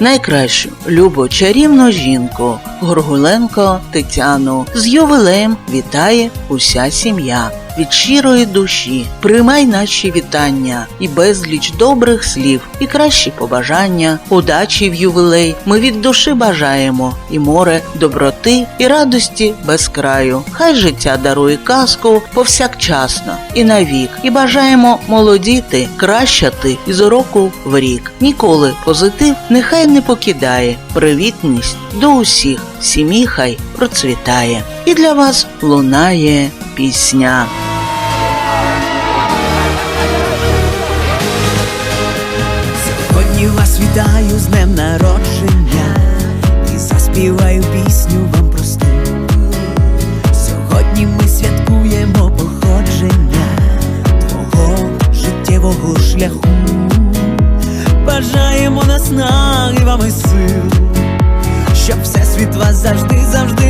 найкращу любо чарівну жінку Горгуленко Тетяну. З ювілеєм вітає уся сім'я. Від щирої душі приймай наші вітання і безліч добрих слів, і кращі побажання, удачі в ювілей ми від душі бажаємо, і море доброти, і радості без краю. Хай життя дарує казку повсякчасно і навік, і бажаємо молодіти, кращати із року в рік. Ніколи позитив нехай не покидає, привітність до усіх, сім'ї хай процвітає. І для вас лунає пісня. Вітаю з днем народження і заспіваю пісню вам просту. Сьогодні ми святкуємо походження твого життєвого шляху. Бажаємо наснаги вам і сил, щоб всесвіт вас завжди, завжди